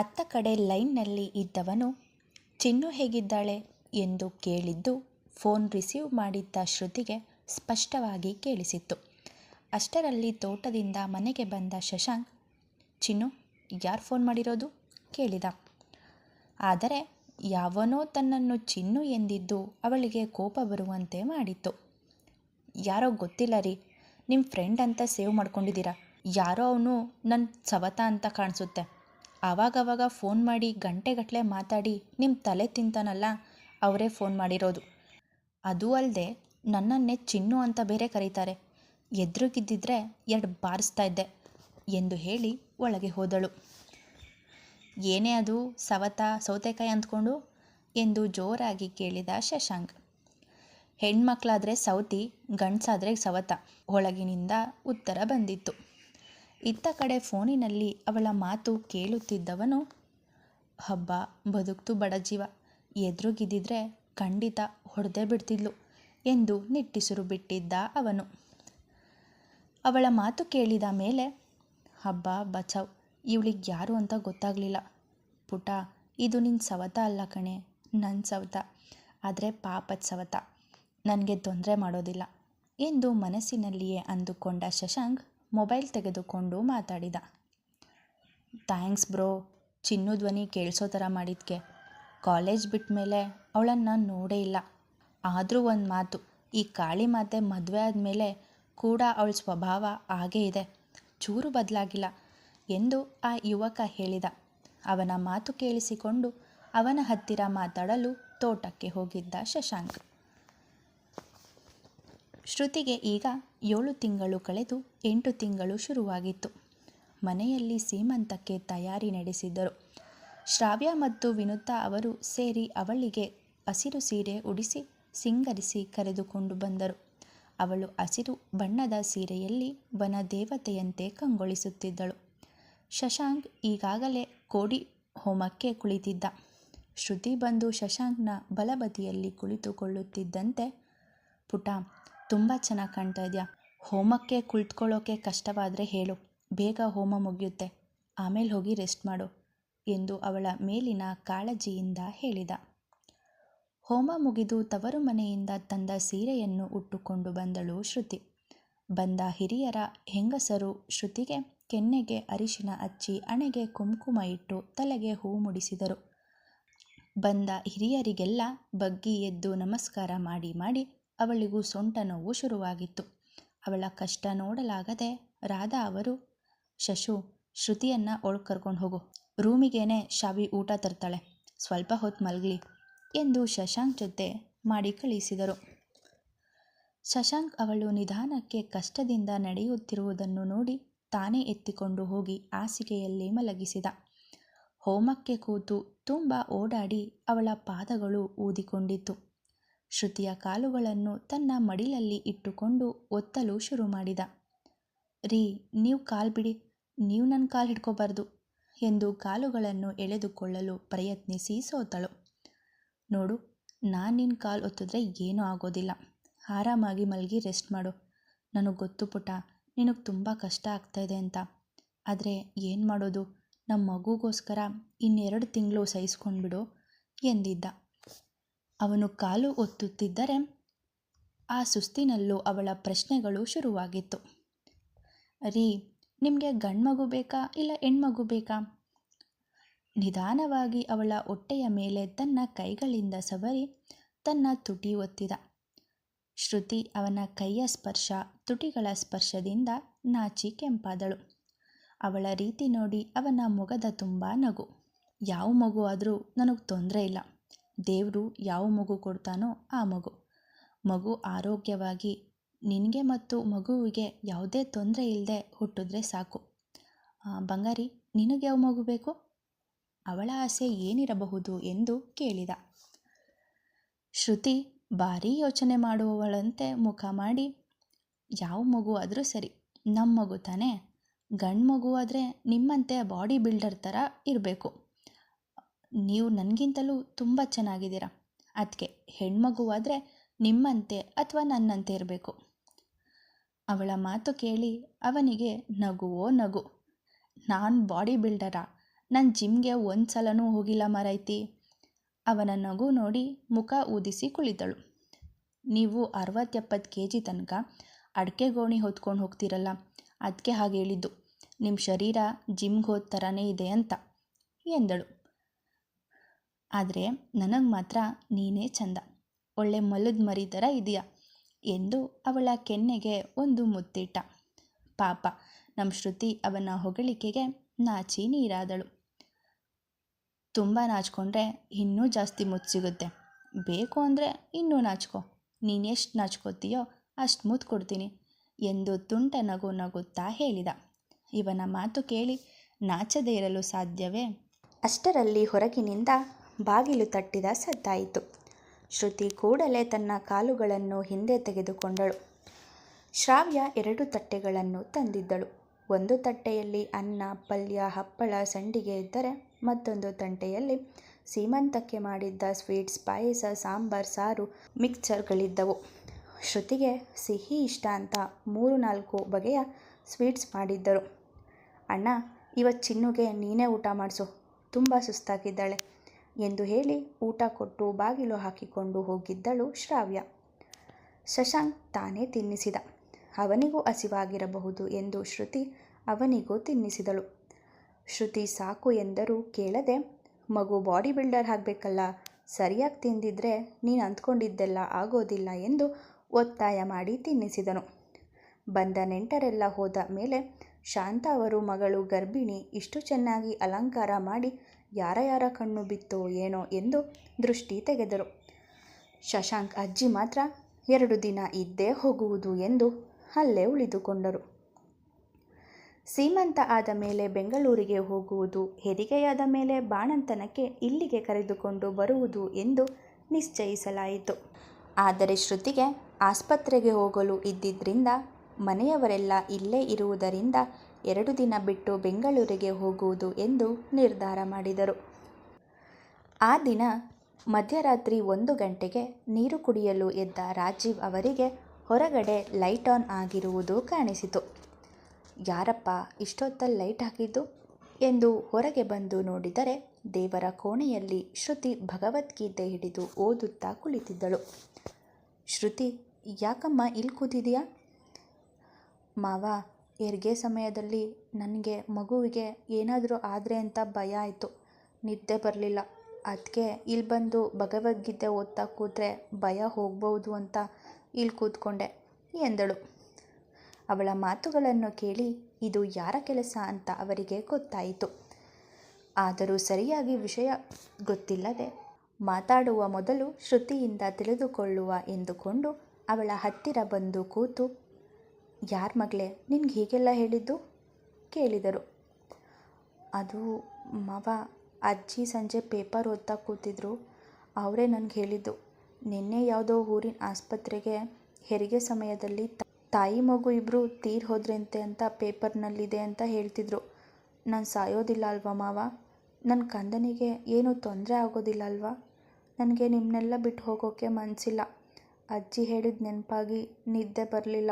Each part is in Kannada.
ಅತ್ತ ಕಡೆ ಲೈನ್ನಲ್ಲಿ ಇದ್ದವನು, ಚಿನ್ನು ಹೇಗಿದ್ದಾಳೆ? ಎಂದು ಕೇಳಿದ್ದು, ಫೋನ್ ರಿಸೀವ್ ಮಾಡಿದ್ದ ಶ್ರುತಿಗೆ ಸ್ಪಷ್ಟವಾಗಿ ಕೇಳಿಸಿತ್ತು. ಅಷ್ಟರಲ್ಲಿ ತೋಟದಿಂದ ಮನೆಗೆ ಬಂದ ಶಶಾಂಕ್, ಚಿನ್ನು, ಯಾರು ಫೋನ್ ಮಾಡಿರೋದು? ಕೇಳಿದ. ಆದರೆ ಯಾವನೋ ತನ್ನನ್ನು ಚಿನ್ನು ಎಂದಿದ್ದು ಅವಳಿಗೆ ಕೋಪ ಬರುವಂತೆ ಮಾಡಿತ್ತು. ಯಾರೋ ಗೊತ್ತಿಲ್ಲ ರೀ ನಿಮ್ಮ ಫ್ರೆಂಡ್ ಅಂತ ಸೇವ್ ಮಾಡ್ಕೊಂಡಿದ್ದೀರಾ? ಯಾರೋ ಅವನು ನನ್ನ ಸವತ ಅಂತ ಕಾಣಿಸುತ್ತೆ. ಆವಾಗವಾಗ ಫೋನ್ ಮಾಡಿ ಗಂಟೆಗಟ್ಟಲೆ ಮಾತಾಡಿ ನಿಮ್ಮ ತಲೆ ತಿಂತಾನಲ್ಲ, ಅವರೇ ಫೋನ್ ಮಾಡಿರೋದು. ಅದೂ ಅಲ್ಲದೆ ನನ್ನನ್ನೇ ಚಿನ್ನು ಅಂತ ಬೇರೆ ಕರೀತಾರೆ. ಎದುರುಗಿದ್ದಿದ್ರೆ ಎರಡು ಬಾರಿಸ್ತಾ ಇದ್ದೆ ಎಂದು ಹೇಳಿ ಒಳಗೆ ಹೋದಳು. ಏನೇ ಅದು ಸವತ ಸೌತೆಕಾಯಿ ಅಂದ್ಕೊಂಡು ಎಂದು ಜೋರಾಗಿ ಕೇಳಿದ ಶಶಾಂಕ್. ಹೆಣ್ಮಕ್ಳಾದರೆ ಸೌತಿ, ಗಂಡಸಾದರೆ ಸವತ ಒಳಗಿನಿಂದ ಉತ್ತರ ಬಂದಿತ್ತು. ಇತ್ತ ಕಡೆ ಫೋನಿನಲ್ಲಿ ಅವಳ ಮಾತು ಕೇಳುತ್ತಿದ್ದವನು, ಹಬ್ಬ ಬದುಕ್ತು ಬಡ ಜೀವ, ಎದುರುಗಿದ್ದಿದ್ರೆ ಖಂಡಿತ ಹೊಡೆದೇ ಬಿಡ್ತಿದ್ಲು ಎಂದು ನಿಟ್ಟಿಸುರು ಬಿಟ್ಟಿದ್ದ ಅವನು. ಅವಳ ಮಾತು ಕೇಳಿದ ಮೇಲೆ, ಹಬ್ಬ ಬಚಾವ್ ಇವಳಿಗೆ ಯಾರು ಅಂತ ಗೊತ್ತಾಗಲಿಲ್ಲ. ಪುಟ, ಇದು ನಿನ್ನ ಸವತ ಅಲ್ಲ ಕಣೆ ನನ್ನ ಸವತ. ಆದರೆ ಪಾಪದ ಸವತ. ನನಗೆ ತೊಂದರೆ ಮಾಡೋದಿಲ್ಲ ಎಂದು ಮನಸ್ಸಿನಲ್ಲಿಯೇ ಅಂದುಕೊಂಡ ಶಶಾಂಕ್ ಮೊಬೈಲ್ ತೆಗೆದುಕೊಂಡು ಮಾತಾಡಿದ. ಥ್ಯಾಂಕ್ಸ್ ಬ್ರೋ, ಚಿನ್ನು ಧ್ವನಿ ಕೇಳಿಸೋ ಥರ ಮಾಡಿದ್ಕೆ. ಕಾಲೇಜ್ ಬಿಟ್ಟ ಮೇಲೆ ಅವಳನ್ನು ನೋಡೇ ಇಲ್ಲ. ಆದರೂ ಒಂದು ಮಾತು, ಈ ಕಾಳಿ ಮಾತೆ ಮದುವೆ ಆದಮೇಲೆ ಕೂಡ ಅವಳ ಸ್ವಭಾವ ಹಾಗೇ ಇದೆ. ಚೂರು ಬದಲಾಗಿಲ್ಲ. ಎಂದು ಆ ಯುವಕ ಹೇಳಿದ. ಅವನ ಮಾತು ಕೇಳಿಸಿಕೊಂಡು ಅವನ ಹತ್ತಿರ ಮಾತಾಡಲು ತೋಟಕ್ಕೆ ಹೋಗಿದ್ದ ಶಶಾಂಕ್. ಶ್ರುತಿಗೆ ಈಗ ಏಳು ತಿಂಗಳು ಕಳೆದು ಎಂಟು ತಿಂಗಳು ಶುರುವಾಗಿತ್ತು. ಮನೆಯಲ್ಲಿ ಸೀಮಂತಕ್ಕೆ ತಯಾರಿ ನಡೆಸಿದ್ದರು. ಶ್ರಾವ್ಯ ಮತ್ತು ವಿನುತಾ ಅವರು ಸೇರಿ ಅವಳಿಗೆ ಹಸಿರು ಸೀರೆ ಉಡಿಸಿ, ಸಿಂಗರಿಸಿ ಕರೆದುಕೊಂಡು ಬಂದರು. ಅವಳು ಹಸಿರು ಬಣ್ಣದ ಸೀರೆಯಲ್ಲಿ ವನ ದೇವತೆಯಂತೆ ಕಂಗೊಳಿಸುತ್ತಿದ್ದಳು. ಶಶಾಂಕ್ ಈಗಾಗಲೇ ಕೋಡಿ ಹೋಮಕ್ಕೆ ಕುಳಿತಿದ್ದ. ಶ್ರುತಿ ಬಂದು ಶಶಾಂಕ್ನ ಬಲಬದಿಯಲ್ಲಿ ಕುಳಿತುಕೊಳ್ಳುತ್ತಿದ್ದಂತೆ ಪುಟ ತುಂಬ ಚೆನ್ನಾಗಿ ಕಾಣ್ತಾ ಇದೆಯಾ? ಹೋಮಕ್ಕೆ ಕುಳಿತುಕೊಳ್ಳೋಕೆ ಕಷ್ಟವಾದರೆ ಹೇಳು. ಬೇಗ ಹೋಮ ಮುಗಿಯುತ್ತೆ. ಆಮೇಲೆ ಹೋಗಿ ರೆಸ್ಟ್ ಮಾಡು ಎಂದು ಅವಳ ಮೇಲಿನ ಕಾಳಜಿಯಿಂದ ಹೇಳಿದ. ಹೋಮ ಮುಗಿದು ತವರು ಮನೆಯಿಂದ ತಂದ ಸೀರೆಯನ್ನು ಉಟ್ಟುಕೊಂಡು ಬಂದಳು ಶ್ರುತಿ. ಬಂದ ಹಿರಿಯರ ಹೆಂಗಸರು ಶ್ರುತಿಗೆ ಕೆನ್ನೆಗೆ ಅರಿಶಿನ ಹಚ್ಚಿ ಅಣೆಗೆ ಕುಂಕುಮ ಇಟ್ಟು ತಲೆಗೆ ಹೂ ಮುಡಿಸಿದರು. ಬಂದ ಹಿರಿಯರಿಗೆಲ್ಲ ಬಗ್ಗಿ ಎದ್ದು ನಮಸ್ಕಾರ ಮಾಡಿ ಮಾಡಿ ಅವಳಿಗೂ ಸೊಂಟ ನೋವು ಶುರುವಾಗಿತ್ತು. ಅವಳ ಕಷ್ಟ ನೋಡಲಾಗದೆ ರಾಧಾ ಅವರು, ಶಶು, ಶ್ರುತಿಯನ್ನು ಒಳಗೆ ಕರ್ಕೊಂಡು ಹೋಗು. ರೂಮಿಗೇನೆ ಶಾವಿ ಊಟ ತರ್ತಾಳೆ. ಸ್ವಲ್ಪ ಹೊತ್ತು ಮಲಗಲಿ ಎಂದು ಶಶಾಂಕ್ ಜೊತೆ ಮಾಡಿ ಕಳಿಸಿದರು. ಶಶಾಂಕ್ ಅವಳು ನಿಧಾನಕ್ಕೆ ಕಷ್ಟದಿಂದ ನಡೆಯುತ್ತಿರುವುದನ್ನು ನೋಡಿ ತಾನೇ ಎತ್ತಿಕೊಂಡು ಹೋಗಿ ಹಾಸಿಗೆಯಲ್ಲಿ ಮಲಗಿಸಿದ. ಹೋಮಕ್ಕೆ ಕೂತು ತುಂಬ ಓಡಾಡಿ ಅವಳ ಪಾದಗಳು ಊದಿಕೊಂಡಿತ್ತು. ಶ್ರುತಿಯ ಕಾಲುಗಳನ್ನು ತನ್ನ ಮಡಿಲಲ್ಲಿ ಇಟ್ಟುಕೊಂಡು ಒತ್ತಲು ಶುರು ಮಾಡಿದ. ರೀ, ನೀವು ಕಾಲು ಬಿಡಿ, ನೀವು ನನ್ನ ಕಾಲು ಹಿಡ್ಕೋಬಾರ್ದು ಎಂದು ಕಾಲುಗಳನ್ನು ಎಳೆದುಕೊಳ್ಳಲು ಪ್ರಯತ್ನಿಸಿ ಸೋತಳು. ನೋಡು, ನಾನು ನಿನ್ನ ಕಾಲು ಒತ್ತಿದ್ರೆ ಏನೂ ಆಗೋದಿಲ್ಲ. ಆರಾಮಾಗಿ ಮಲಗಿ ರೆಸ್ಟ್ ಮಾಡು. ನನಗೆ ಗೊತ್ತು ಪುಟ ನಿನಗೆ ತುಂಬ ಕಷ್ಟ ಆಗ್ತಾಯಿದೆ ಅಂತ. ಆದರೆ ಏನು ಮಾಡೋದು? ನಮ್ಮ ಮಗುಗೋಸ್ಕರ ಇನ್ನೆರಡು ತಿಂಗಳು ಸಹಿಸ್ಕೊಂಡ್ಬಿಡು ಎಂದಿದ್ದ. ಅವನು ಕಾಲು ಒತ್ತುತ್ತಿದ್ದರೆ ಆ ಸುಸ್ತಿನಲ್ಲೂ ಅವಳ ಪ್ರಶ್ನೆಗಳು ಶುರುವಾಗಿತ್ತು. ರೀ, ನಿಮಗೆ ಗಂಡ್ಮಗು ಬೇಕಾ ಇಲ್ಲ ಹೆಣ್ಮಗು ಬೇಕಾ? ನಿಧಾನವಾಗಿ ಅವಳ ಹೊಟ್ಟೆಯ ಮೇಲೆ ತನ್ನ ಕೈಗಳಿಂದ ಸವರಿ ತನ್ನ ತುಟಿ ಒತ್ತಿದ. ಶ್ರುತಿ ಅವನ ಕೈಯ ಸ್ಪರ್ಶ ತುಟಿಗಳ ಸ್ಪರ್ಶದಿಂದ ನಾಚಿ ಕೆಂಪಾದಳು. ಅವಳ ರೀತಿ ನೋಡಿ ಅವನ ಮುಗದ ತುಂಬ ನಗು. ಯಾವ ಮಗು ಆದರೂ ನನಗೆ ತೊಂದರೆ ಇಲ್ಲ. ದೇವರು ಯಾವ ಮಗು ಕೊಡ್ತಾನೋ ಆ ಮಗು. ಮಗು ಆರೋಗ್ಯವಾಗಿ ನಿನಗೆ ಮತ್ತು ಮಗುವಿಗೆ ಯಾವುದೇ ತೊಂದರೆ ಇಲ್ಲದೆ ಹುಟ್ಟಿದ್ರೆ ಸಾಕು. ಬಂಗಾರಿ, ನಿನಗೆ ಯಾವ ಮಗು ಬೇಕು? ಅವಳ ಆಸೆ ಏನಿರಬಹುದು ಎಂದು ಕೇಳಿದ. ಶ್ರುತಿ ಭಾರೀ ಯೋಚನೆ ಮಾಡುವವಳಂತೆ ಮುಖ ಮಾಡಿ, ಯಾವ ಮಗು ಆದರೂ ಸರಿ ನಮ್ಮ ಮಗು ತಾನೇ. ಗಂಡು ಮಗು ಆದರೆ ನಿಮ್ಮಂತೆ ಬಾಡಿ ಬಿಲ್ಡರ್ ಥರ ಇರಬೇಕು. ನೀವು ನನಗಿಂತಲೂ ತುಂಬ ಚೆನ್ನಾಗಿದ್ದೀರ? ಅದಕ್ಕೆ ಹೆಣ್ಮಗುವಾದರೆ ನಿಮ್ಮಂತೆ ಅಥವಾ ನನ್ನಂತೆ ಇರಬೇಕು. ಅವಳ ಮಾತು ಕೇಳಿ ಅವನಿಗೆ ನಗುವೋ ನಗು. ನಾನು ಬಾಡಿ ಬಿಲ್ಡರಾ? ನಾನು ಜಿಮ್ಗೆ ಒಂದು ಸಲನೂ ಹೋಗಿಲ್ಲ ಮರೈತಿ. ಅವನ ನಗು ನೋಡಿ ಮುಖ ಊದಿಸಿ ಕುಳಿತಳು. ನೀವು ಅರವತ್ತೆಪ್ಪತ್ತು ಕೆ ಜಿ ತನಕ ಅಡಿಕೆ ಗೋಣಿ ಹೊತ್ಕೊಂಡು ಹೋಗ್ತೀರಲ್ಲ? ಅದಕ್ಕೆ ಹಾಗೆ ಹೇಳಿದ್ದು. ನಿಮ್ಮ ಶರೀರ ಜಿಮ್ಗೆ ಹೋದ ಥರನೇ ಇದೆ ಅಂತ ಎಂದಳು. ಆದರೆ ನನಗೆ ಮಾತ್ರ ನೀನೇ ಚಂದ. ಒಳ್ಳೆ ಮಲದ ಮರಿ ಥರ ಇದೆಯಾ ಎಂದು ಅವಳ ಕೆನ್ನೆಗೆ ಒಂದು ಮುತ್ತಿಟ್ಟ. ಪಾಪ ನಮ್ಮ ಶ್ರುತಿ ಅವನ ಹೊಗಳಿಕೆಗೆ ನಾಚಿ ನೀರಾದಳು. ತುಂಬ ನಾಚ್ಕೊಂಡ್ರೆ ಇನ್ನೂ ಜಾಸ್ತಿ ಮುತ್ತು ಸಿಗುತ್ತೆ. ಬೇಕು ಅಂದರೆ ಇನ್ನೂ ನಾಚ್ಕೊ. ನೀನೆಷ್ಟು ನಾಚ್ಕೋತೀಯೋ ಅಷ್ಟು ಮುತ್ತು ಕೊಡ್ತೀನಿ ಎಂದು ತುಂಟ ನಗು ನಗುತ್ತಾ ಹೇಳಿದ. ಇವನ ಮಾತು ಕೇಳಿ ನಾಚದೇ ಇರಲು ಸಾಧ್ಯವೇ? ಅಷ್ಟರಲ್ಲಿ ಹೊರಗಿನಿಂದ ಬಾಗಿಲು ತಟ್ಟಿದ ಸದ್ದಾಯಿತು. ಶ್ರುತಿ ಕೂಡಲೇ ತನ್ನ ಕಾಲುಗಳನ್ನು ಹಿಂದೆ ತೆಗೆದುಕೊಂಡಳು. ಶ್ರಾವ್ಯ ಎರಡು ತಟ್ಟೆಗಳನ್ನು ತಂದಿದ್ದಳು. ಒಂದು ತಟ್ಟೆಯಲ್ಲಿ ಅನ್ನ, ಪಲ್ಯ, ಹಪ್ಪಳ, ಸಂಡಿಗೆ ಇದ್ದರೆ ಮತ್ತೊಂದು ತಂಟೆಯಲ್ಲಿ ಸೀಮಂತಕ್ಕೆ ಮಾಡಿದ್ದ ಸ್ವೀಟ್ಸ್, ಪಾಯಸ, ಸಾಂಬಾರ್, ಸಾರು, ಮಿಕ್ಸ್ಚರ್ಗಳಿದ್ದವು. ಶ್ರುತಿಗೆ ಸಿಹಿ ಇಷ್ಟ ಅಂತ ಮೂರು ನಾಲ್ಕು ಬಗೆಯ ಸ್ವೀಟ್ಸ್ ಮಾಡಿದ್ದರು. ಅಣ್ಣ ಇವತ್ತು ಚಿನ್ನುಗೆ ನೀನೇ ಊಟ ಮಾಡಿಸು. ತುಂಬ ಸುಸ್ತಾಗಿದ್ದಾಳೆ. ಎಂದು ಹೇಳಿ ಊಟ ಕೊಟ್ಟು ಬಾಗಿಲು ಹಾಕಿಕೊಂಡು ಹೋಗಿದ್ದಳು ಶ್ರಾವ್ಯ. ಶಶಾಂಕ್ ತಾನೇ ತಿನ್ನಿಸಿದ. ಅವನಿಗೂ ಹಸಿವಾಗಿರಬಹುದು ಎಂದು ಶ್ರುತಿ ಅವನಿಗೂ ತಿನ್ನಿಸಿದಳು. ಶ್ರುತಿ ಸಾಕು ಎಂದರೂ ಕೇಳದೆ, ಮಗು ಬಾಡಿ ಬಿಲ್ಡರ್ ಆಗಬೇಕಲ್ಲ, ಸರಿಯಾಗಿ ತಿಂದಿದ್ರೆ ನೀನು ಅಂದ್ಕೊಂಡಿದ್ದೆಲ್ಲ ಆಗೋದಿಲ್ಲ ಎಂದು ಒತ್ತಾಯ ಮಾಡಿ ತಿನ್ನಿಸಿದನು. ಬಂದ ನೆಂಟರೆಲ್ಲ ಹೋದ ಮೇಲೆ ಶಾಂತ ಅವರು ಮಗಳು ಗರ್ಭಿಣಿ ಇಷ್ಟು ಚೆನ್ನಾಗಿ ಅಲಂಕಾರ ಮಾಡಿ ಯಾರ ಯಾರ ಕಣ್ಣು ಬಿತ್ತೋ ಏನೋ ಎಂದು ದೃಷ್ಟಿ ತೆಗೆದರು. ಶಶಾಂಕ್ ಅಜ್ಜಿ ಮಾತ್ರ ಎರಡು ದಿನ ಇದ್ದೇ ಹೋಗುವುದು ಎಂದು ಅಲ್ಲೇ ಉಳಿದುಕೊಂಡರು. ಸೀಮಂತ ಆದ ಮೇಲೆ ಬೆಂಗಳೂರಿಗೆ ಹೋಗುವುದು, ಹೆರಿಗೆಯಾದ ಮೇಲೆ ಬಾಣಂತನಕ್ಕೆ ಇಲ್ಲಿಗೆ ಕರೆದುಕೊಂಡು ಬರುವುದು ಎಂದು ನಿಶ್ಚಯಿಸಲಾಯಿತು. ಆದರೆ ಶ್ರುತಿಗೆ ಆಸ್ಪತ್ರೆಗೆ ಹೋಗಲು ಇದ್ದಿದ್ದರಿಂದ ಮನೆಯವರೆಲ್ಲ ಇಲ್ಲೇ ಇರುವುದರಿಂದ ಎರಡು ದಿನ ಬಿಟ್ಟು ಬೆಂಗಳೂರಿಗೆ ಹೋಗುವುದು ಎಂದು ನಿರ್ಧಾರ ಮಾಡಿದರು. ಆ ದಿನ ಮಧ್ಯರಾತ್ರಿ ಒಂದು ಗಂಟೆಗೆ ನೀರು ಕುಡಿಯಲು ಎದ್ದ ರಾಜೀವ್ ಅವರಿಗೆ ಹೊರಗಡೆ ಲೈಟ್ ಆನ್ ಆಗಿರುವುದು ಕಾಣಿಸಿತು. ಯಾರಪ್ಪ, ಇಷ್ಟೊತ್ತಲ್ಲಿ ಲೈಟ್ ಹಾಕಿದ್ದು? ಎಂದು ಹೊರಗೆ ಬಂದು ನೋಡಿದರೆ ದೇವರ ಕೋಣೆಯಲ್ಲಿ ಶ್ರುತಿ ಭಗವದ್ಗೀತೆ ಹಿಡಿದು ಓದುತ್ತಾ ಕುಳಿತಿದ್ದಳು. ಶ್ರುತಿ, ಯಾಕಮ್ಮ ಇಲ್ಲಿ ಕೂತಿದೆಯಾ ಮಾವ ಹೆರಿಗೆ ಸಮಯದಲ್ಲಿ ನನಗೆ ಮಗುವಿಗೆ ಏನಾದರೂ ಆದರೆ ಅಂತ ಭಯ ಆಯಿತು. ನಿದ್ದೆ ಬರಲಿಲ್ಲ. ಅದಕ್ಕೆ ಇಲ್ಲಿ ಬಂದು ಭಗವದ್ಗೀತೆ ಓದ್ತಾ ಕೂತ್ರೆ ಭಯ ಹೋಗ್ಬೋದು ಅಂತ ಇಲ್ಲಿ ಕೂತ್ಕೊಂಡೆ ಎಂದಳು. ಅವಳ ಮಾತುಗಳನ್ನು ಕೇಳಿ ಇದು ಯಾರ ಕೆಲಸ ಅಂತ ಅವರಿಗೆ ಗೊತ್ತಾಯಿತು. ಆದರೂ ಸರಿಯಾಗಿ ವಿಷಯ ಗೊತ್ತಿಲ್ಲದೆ ಮಾತಾಡುವ ಮೊದಲು ಶ್ರುತಿಯಿಂದ ತಿಳಿದುಕೊಳ್ಳುವ ಎಂದುಕೊಂಡು ಅವಳ ಹತ್ತಿರ ಬಂದು ಕೂತು ಯಾರ ಮಗಳೇ? ನಿನಗೆ ಹೀಗೆಲ್ಲ ಹೇಳಿದ್ದು? ಕೇಳಿದರು. ಅದು ಮಾವ ಅಜ್ಜಿ ಸಂಜೆ ಪೇಪರ್ ಓದ್ತಾ ಕೂತಿದ್ರು. ಅವರೇ ನನಗೆ ಹೇಳಿದ್ದು, ನಿನ್ನೆ ಯಾವುದೋ ಊರಿನ ಆಸ್ಪತ್ರೆಗೆ ಹೆರಿಗೆ ಸಮಯದಲ್ಲಿ ತಾಯಿ ಮಗು ಇಬ್ಬರು ತೀರ್ ಹೋದ್ರಂತೆ ಅಂತ ಪೇಪರ್ನಲ್ಲಿದೆ ಅಂತ ಹೇಳ್ತಿದ್ರು. ನಾನು ಸಾಯೋದಿಲ್ಲ ಅಲ್ವಾ ಮಾವ? ನನ್ನ ಕಂದನಿಗೆ ಏನೂ ತೊಂದರೆ ಆಗೋದಿಲ್ಲ ಅಲ್ವಾ? ನನಗೆ ನಿಮ್ಮನ್ನೆಲ್ಲ ಬಿಟ್ಟು ಹೋಗೋಕ್ಕೆ ಮನಸ್ಸಿಲ್ಲ ಅಜ್ಜಿ ಹೇಳಿದ ನೆನಪಾಗಿ ನಿದ್ದೆ ಬರಲಿಲ್ಲ.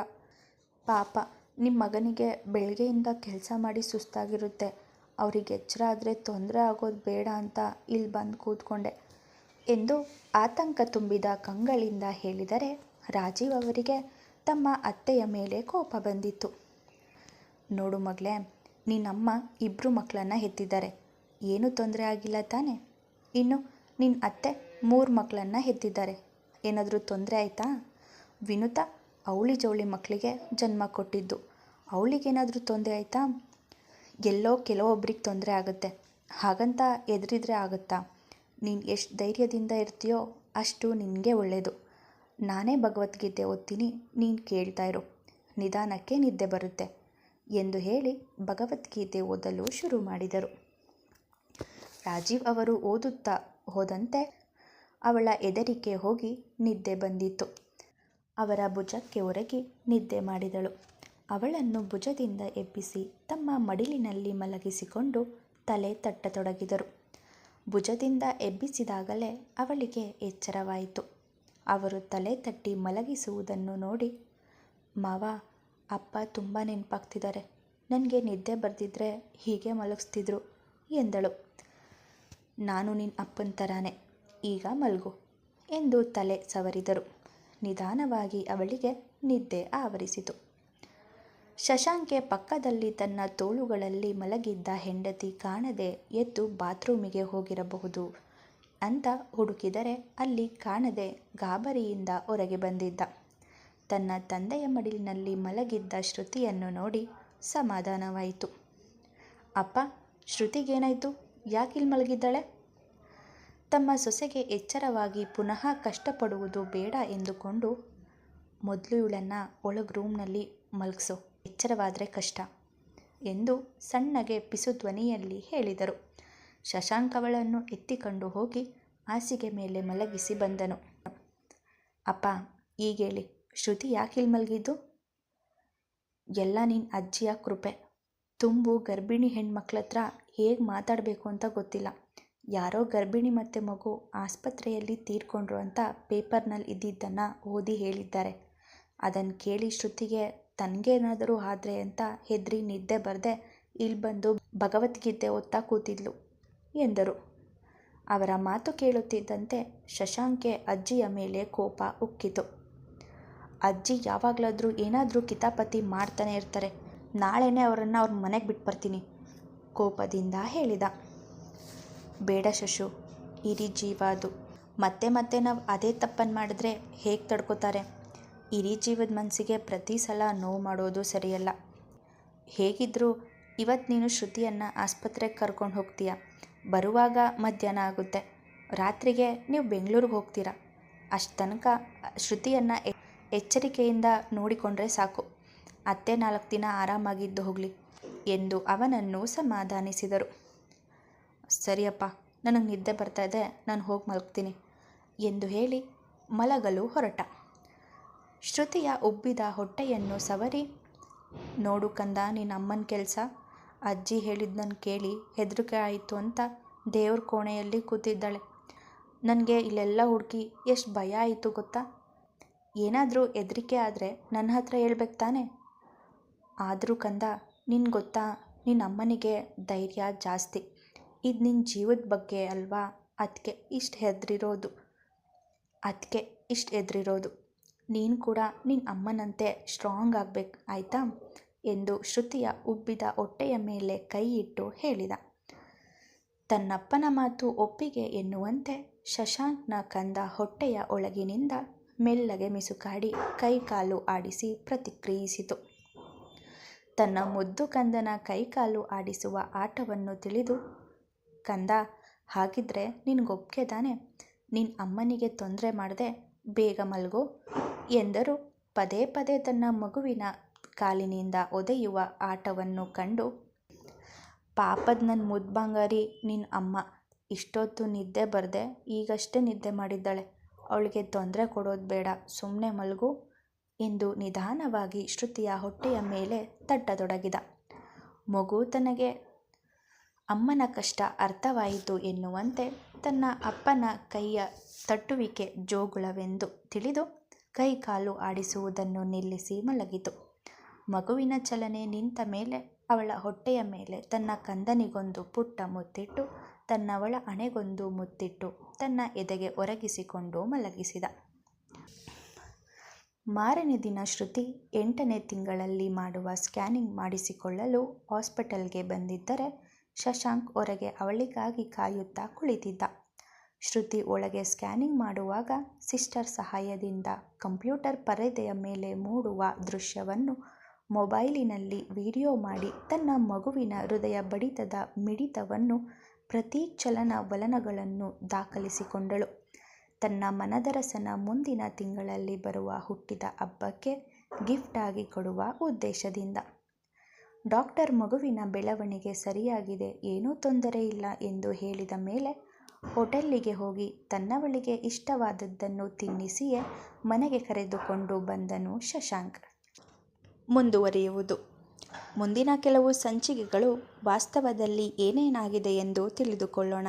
ಪಾಪ ನಿಮ್ಮ ಮಗನಿಗೆ ಬೆಳಗ್ಗೆಯಿಂದ ಕೆಲಸ ಮಾಡಿ ಸುಸ್ತಾಗಿರುತ್ತೆ. ಅವರಿಗೆ ಎಚ್ಚರ ಆದರೆ ತೊಂದರೆ ಆಗೋದು ಬೇಡ ಅಂತ ಇಲ್ಲಿ ಬಂದು ಕೂತ್ಕೊಂಡೆ. ಎಂದು ಆತಂಕ ತುಂಬಿದ ಕಂಗಳಿಂದ ಹೇಳಿದರೆ ರಾಜೀವ್ ಅವರಿಗೆ ತಮ್ಮ ಅತ್ತೆಯ ಮೇಲೆ ಕೋಪ ಬಂದಿತ್ತು. ನೋಡು ಮಗಳೇ, ನಿನ್ನಮ್ಮ ಇಬ್ಬರು ಮಕ್ಕಳನ್ನ ಹೆತ್ತಿದ್ದಾರೆ. ಏನೂ ತೊಂದರೆ ಆಗಿಲ್ಲ ತಾನೆ? ಇನ್ನು ನಿನ್ನ ಅತ್ತೆ ಮೂರು ಮಕ್ಕಳನ್ನ ಹೆತ್ತಿದ್ದಾರೆ. ಏನಾದರೂ ತೊಂದರೆ ಆಯಿತಾ? ವಿನುತಾ ಅವಳಿ ಜವಳಿ ಮಕ್ಕಳಿಗೆ ಜನ್ಮ ಕೊಟ್ಟಿದ್ದು. ಅವಳಿಗೇನಾದರೂ ತೊಂದರೆ ಆಯಿತಾ? ಎಲ್ಲೋ ಕೆಲವೊಬ್ರಿಗೆ ತೊಂದರೆ ಆಗುತ್ತೆ. ಹಾಗಂತ ಎದುರಿದ್ರೆ ಆಗುತ್ತಾ? ನೀನು ಎಷ್ಟು ಧೈರ್ಯದಿಂದ ಇರ್ತೀಯೋ ಅಷ್ಟು ನಿನಗೆ ಒಳ್ಳೆಯದು ನಾನೇ ಭಗವದ್ಗೀತೆ ಓದ್ತೀನಿ, ನೀನು ಕೇಳ್ತಾ ಇರು. ನಿಧಾನಕ್ಕೆ ನಿದ್ದೆ ಬರುತ್ತೆ ಎಂದು ಹೇಳಿ ಭಗವದ್ಗೀತೆ ಓದಲು ಶುರು ಮಾಡಿದರು. ರಾಜೀವ್ ಅವರು ಓದುತ್ತಾ ಹೋದಂತೆ ಅವಳ ಎದರಿಕೆ ಹೋಗಿ ನಿದ್ದೆ ಬಂದಿತ್ತು. ಅವರ ಭುಜಕ್ಕೆ ಒರಗಿ ನಿದ್ದೆ ಮಾಡಿದಳು. ಅವಳನ್ನು ಭುಜದಿಂದ ಎಬ್ಬಿಸಿ ತಮ್ಮ ಮಡಿಲಿನಲ್ಲಿ ಮಲಗಿಸಿಕೊಂಡು ತಲೆ ತಟ್ಟತೊಡಗಿದರು. ಭುಜದಿಂದ ಎಬ್ಬಿಸಿದಾಗಲೇ ಅವಳಿಗೆ ಎಚ್ಚರವಾಯಿತು. ಅವರು ತಲೆ ತಟ್ಟಿ ಮಲಗಿಸುವುದನ್ನು ನೋಡಿ, ಮಾವ, ಅಪ್ಪ ತುಂಬ ನೆನಪಾಗ್ತಿದ್ದಾರೆ. ನನಗೆ ನಿದ್ದೆ ಬರ್ದಿದ್ರೆ ಹೀಗೆ ಮಲಗಿಸ್ತಿದ್ರು ಎಂದಳು. ನಾನು ನಿನ್ನ ಅಪ್ಪನ ಥರಾನೆ ಈಗ ಮಲಗು ಎಂದು ತಲೆ ಸವರಿದರು. ನಿಧಾನವಾಗಿ ಅವಳಿಗೆ ನಿದ್ದೆ ಆವರಿಸಿತು. ಶಶಾಂಕೆ ಪಕ್ಕದಲ್ಲಿ ತನ್ನ ತೋಳುಗಳಲ್ಲಿ ಮಲಗಿದ್ದ ಹೆಂಡತಿ ಕಾಣದೆ ಎದ್ದು ಬಾತ್ರೂಮಿಗೆ ಹೋಗಿರಬಹುದು ಅಂತ ಹುಡುಕಿದರೆ ಅಲ್ಲಿ ಕಾಣದೆ ಗಾಬರಿಯಿಂದ ಹೊರಗೆ ಬಂದಿದ್ದ. ತನ್ನ ತಂದೆಯ ಮಡಿಲಿನಲ್ಲಿ ಮಲಗಿದ್ದ ಶ್ರುತಿಯನ್ನು ನೋಡಿ ಸಮಾಧಾನವಾಯಿತು. ಅಪ್ಪ, ಶ್ರುತಿಗೇನಾಯಿತು? ಯಾಕಿಲ್ಲಿ ಮಲಗಿದ್ದಾಳೆ? ತಮ್ಮ ಸೊಸೆಗೆ ಎಚ್ಚರವಾಗಿ ಪುನಃ ಕಷ್ಟಪಡುವುದು ಬೇಡ ಎಂದುಕೊಂಡು ಮೊದಲು ಇವಳನ್ನು ಒಳಗೆ ರೂಮ್ನಲ್ಲಿ ಮಲಗಿಸು. ಎಚ್ಚರವಾದರೆ ಕಷ್ಟ ಎಂದು ಸಣ್ಣಗೆ ಪಿಸು ಧ್ವನಿಯಲ್ಲಿ ಹೇಳಿದರು. ಶಶಾಂಕವಳನ್ನು ಎತ್ತಿಕೊಂಡು ಹೋಗಿ ಹಾಸಿಗೆ ಮೇಲೆ ಮಲಗಿಸಿ ಬಂದನು. ಅಪ್ಪ ಈಗೇಳಿ ಶ್ರುತಿ ಯಾಕಿಲ್ಲಿ ಮಲಗಿದ್ದು? ಎಲ್ಲ ನಿನ್ನ ಅಜ್ಜಿಯ ಕೃಪೆ. ತುಂಬು ಗರ್ಭಿಣಿ ಹೆಣ್ಮಕ್ಳ ಹತ್ರ ಹೇಗೆ ಮಾತಾಡಬೇಕು ಅಂತ ಗೊತ್ತಿಲ್ಲ. ಯಾರೋ ಗರ್ಭಿಣಿ ಮತ್ತೆ ಮಗು ಆಸ್ಪತ್ರೆಯಲ್ಲಿ ತೀರ್ಕೊಂಡ್ರು ಅಂತ ಪೇಪರ್ನಲ್ಲಿ ಇದ್ದಿದ್ದನ್ನು ಓದಿ ಹೇಳಿದ್ದಾರೆ. ಅದನ್ನು ಕೇಳಿ ಶ್ರುತಿಗೆ, ತನಗೇನಾದರೂ ಆದರೆ ಅಂತ ಹೆದರಿ ನಿದ್ದೆ ಬರದೆ ಇಲ್ಲಿ ಬಂದು ಭಗವದ್ಗೀತೆ ಓದ್ತಾ ಕೂತಿದ್ಲು ಎಂದರು. ಅವರ ಮಾತು ಕೇಳುತ್ತಿದ್ದಂತೆ ಶಶಾಂಕೆ ಅಜ್ಜಿಯ ಮೇಲೆ ಕೋಪ ಉಕ್ಕಿತು. ಅಜ್ಜಿ ಯಾವಾಗಲಾದರೂ ಏನಾದರೂ ಕಿತಾಪತಿ ಮಾಡ್ತಾನೆ ಇರ್ತಾರೆ. ನಾಳೆನೇ ಅವರನ್ನು ಅವ್ರ ಮನೆಗೆ ಬಿಟ್ಟು ಬರ್ತೀನಿ ಕೋಪದಿಂದ ಹೇಳಿದ. ಬೇಡ ಶಶು, ಇರಿ ಜೀವ ಅದು ಮತ್ತೆ ಮತ್ತೆ ನಾವು ಅದೇ ತಪ್ಪನ್ನು ಮಾಡಿದ್ರೆ ಹೇಗೆ ತಡ್ಕೋತಾರೆ? ಇಡೀ ಜೀವದ ಮನಸ್ಸಿಗೆ ಪ್ರತಿ ಸಲ ನೋವು ಮಾಡೋದು ಸರಿಯಲ್ಲ. ಹೇಗಿದ್ದರೂ ಇವತ್ತು ನೀನು ಶ್ರುತಿಯನ್ನು ಆಸ್ಪತ್ರೆಗೆ ಕರ್ಕೊಂಡು ಹೋಗ್ತೀಯ? ಬರುವಾಗ ಮಧ್ಯಾಹ್ನ ಆಗುತ್ತೆ. ರಾತ್ರಿಗೆ ನೀವು ಬೆಂಗಳೂರಿಗೆ ಹೋಗ್ತೀರಾ? ಅಷ್ಟು ತನಕ ಶ್ರುತಿಯನ್ನು ಎಚ್ಚರಿಕೆಯಿಂದ ನೋಡಿಕೊಂಡ್ರೆ ಸಾಕು. ಅತ್ತೆ ನಾಲ್ಕು ದಿನ ಆರಾಮಾಗಿದ್ದು ಹೋಗಲಿ ಎಂದು ಅವನನ್ನು ಸಮಾಧಾನಿಸಿದರು. ಸರಿಯಪ್ಪ, ನನಗೆ ನಿದ್ದೆ ಬರ್ತಾ ಇದೆ, ನಾನು ಹೋಗಿ ಮಲಗ್ತೀನಿ ಎಂದು ಹೇಳಿ ಮಲಗಲು ಹೊರಟ. ಶ್ರುತಿಯ ಉಬ್ಬಿದ ಹೊಟ್ಟೆಯನ್ನು ಸವರಿ, ನೋಡು ಕಂದ ನಿನ್ನ ಅಮ್ಮನ ಕೆಲಸ? ಅಜ್ಜಿ ಹೇಳಿದ್ದನ್ನು ಕೇಳಿ, ಹೆದರಿಕೆ ಆಯಿತು ಅಂತ ದೇವ್ರ ಕೋಣೆಯಲ್ಲಿ ಕೂತಿದ್ದಾಳೆ. ನನಗೆ ಇಲ್ಲೆಲ್ಲ ಹುಡುಕಿ ಎಷ್ಟು ಭಯ ಆಯಿತು ಗೊತ್ತಾ? ಏನಾದರೂ ಹೆದರಿಕೆ ಆದರೆ ನನ್ನ ಹತ್ರ ಹೇಳ್ಬೇಕು ತಾನೆ? ಆದರೂ ಕಂದ ನಿನ್ನ ಗೊತ್ತಾ ನಿನ್ನ ಅಮ್ಮನಿಗೆ ಧೈರ್ಯ ಜಾಸ್ತಿ. ಇದು ನಿನ್ನ ಜೀವದ ಬಗ್ಗೆ ಅಲ್ವಾ? ಅದಕ್ಕೆ ಇಷ್ಟು ಹೆದರಿರೋದು. ಅದಕ್ಕೆ ಇಷ್ಟು ಹೆದರಿರೋದು. ನೀನು ಕೂಡ ನಿನ್ನ ಅಮ್ಮನಂತೆ ಸ್ಟ್ರಾಂಗ್ ಆಗಬೇಕು, ಆಯಿತಾ? ಎಂದು ಶ್ರುತಿಯ ಉಬ್ಬಿದ ಹೊಟ್ಟೆಯ ಮೇಲೆ ಕೈ ಇಟ್ಟು ಹೇಳಿದ. ತನ್ನಪ್ಪನ ಮಾತು ಒಪ್ಪಿಗೆ ಎನ್ನುವಂತೆ ಶಶಾಂಕ್ನ ಕಂದ ಹೊಟ್ಟೆಯ ಒಳಗಿನಿಂದ ಮೆಲ್ಲಗೆ ಮಿಸುಕಾಡಿ ಕೈಕಾಲು ಆಡಿಸಿ ಪ್ರತಿಕ್ರಿಯಿಸಿತು. ತನ್ನ ಮುದ್ದು ಕಂದನ ಕೈಕಾಲು ಆಡಿಸುವ ಆಟವನ್ನು ತಿಳಿದು ಕಂದ, ಹಾಗಿದ್ರೆ ನಿನಗೊಪ್ಗೆ ತಾನೆ? ನಿನ್ನ ಅಮ್ಮನಿಗೆ ತೊಂದರೆ ಮಾಡದೆ ಬೇಗ ಮಲ್ಗು ಎಂದರು. ಪದೇ ಪದೇ ತನ್ನ ಮಗುವಿನ ಕಾಲಿನಿಂದ ಒದೆಯುವ ಆಟವನ್ನು ಕಂಡು, ಪಾಪದ ನನ್ನ ಮುದ್ಬಂಗಾರಿ ನಿನ್ನ ಅಮ್ಮ ಇಷ್ಟೊತ್ತು ನಿದ್ದೆ ಬರದೆ, ಈಗಷ್ಟೇ ನಿದ್ದೆ ಮಾಡಿದ್ದಾಳೆ. ಅವಳಿಗೆ ತೊಂದರೆ ಕೊಡೋದು ಬೇಡ ಸುಮ್ಮನೆ ಮಲಗು ಎಂದು ನಿಧಾನವಾಗಿ ಶ್ರುತಿಯ ಹೊಟ್ಟೆಯ ಮೇಲೆ ತಟ್ಟತೊಡಗಿದ. ಮಗು ತನಗೆ ಅಮ್ಮನ ಕಷ್ಟ ಅರ್ಥವಾಯಿತು ಎನ್ನುವಂತೆ ತನ್ನ ಅಪ್ಪನ ಕೈಯ ತಟ್ಟುವಿಕೆ ಜೋಗುಳವೆಂದು ತಿಳಿದು ಕೈ ಕಾಲು ಆಡಿಸುವುದನ್ನು ನಿಲ್ಲಿಸಿ ಮಲಗಿತು. ಮಗುವಿನ ಚಲನೆ ನಿಂತ ಮೇಲೆ ಅವಳ ಹೊಟ್ಟೆಯ ಮೇಲೆ ತನ್ನ ಕಂದನಿಗೊಂದು ಪುಟ್ಟ ಮುತ್ತಿಟ್ಟು, ತನ್ನವಳ ಅಣೆಗೊಂದು ಮುತ್ತಿಟ್ಟು ತನ್ನ ಎದೆಗೆ ಒರಗಿಸಿಕೊಂಡು ಮಲಗಿಸಿದ. ಮಾರನೇ ದಿನ ಶ್ರುತಿ ಎಂಟನೇ ತಿಂಗಳಲ್ಲಿ ಮಾಡುವ ಸ್ಕ್ಯಾನಿಂಗ್ ಮಾಡಿಸಿಕೊಳ್ಳಲು ಹಾಸ್ಪಿಟಲ್ಗೆ ಬಂದಿದ್ದರೆ ಶಶಾಂಕ್ ಹೊರಗೆ ಅವಳಿಗಾಗಿ ಕಾಯುತ್ತಾ ಕುಳಿತಿದ್ದ. ಶ್ರುತಿ ಒಳಗೆ ಸ್ಕ್ಯಾನಿಂಗ್ ಮಾಡುವಾಗ ಸಿಸ್ಟರ್ ಸಹಾಯದಿಂದ ಕಂಪ್ಯೂಟರ್ ಪರದೆಯ ಮೇಲೆ ಮೂಡುವ ದೃಶ್ಯವನ್ನು ಮೊಬೈಲಿನಲ್ಲಿ ವಿಡಿಯೋ ಮಾಡಿ ತನ್ನ ಮಗುವಿನ ಹೃದಯ ಬಡಿತದ ಮಿಡಿತವನ್ನು ಪ್ರತಿ ಚಲನ ವಲನಗಳನ್ನು ದಾಖಲಿಸಿಕೊಂಡಳು. ತನ್ನ ಮನದರಸನ ಮುಂದಿನ ತಿಂಗಳಲ್ಲಿ ಬರುವ ಹುಟ್ಟಿದ ಹಬ್ಬಕ್ಕೆ ಗಿಫ್ಟ್ ಆಗಿ ಕೊಡುವ ಉದ್ದೇಶದಿಂದ. ಡಾಕ್ಟರ್ ಮಗುವಿನ ಬೆಳವಣಿಗೆ ಸರಿಯಾಗಿದೆ, ಏನೂ ತೊಂದರೆ ಇಲ್ಲ ಎಂದು ಹೇಳಿದ ಮೇಲೆ ಹೋಟೆಲ್ಲಿಗೆ ಹೋಗಿ ತನ್ನವಳಿಗೆ ಇಷ್ಟವಾದದ್ದನ್ನು ತಿನ್ನಿಸಿಯೇ ಮನೆಗೆ ಕರೆದುಕೊಂಡು ಬಂದನು ಶಶಾಂಕ್. ಮುಂದುವರಿಯುವುದು. ಮುಂದಿನ ಕೆಲವು ಸಂಚಿಕೆಗಳು ವಾಸ್ತವದಲ್ಲಿ ಏನೇನಾಗಿದೆ ಎಂದು ತಿಳಿದುಕೊಳ್ಳೋಣ.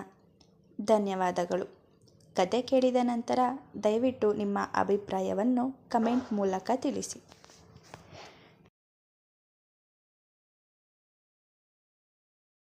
ಧನ್ಯವಾದಗಳು. ಕತೆ ಕೇಳಿದ ನಂತರ ದಯವಿಟ್ಟು ನಿಮ್ಮ ಅಭಿಪ್ರಾಯವನ್ನು ಕಮೆಂಟ್ ಮೂಲಕ ತಿಳಿಸಿ.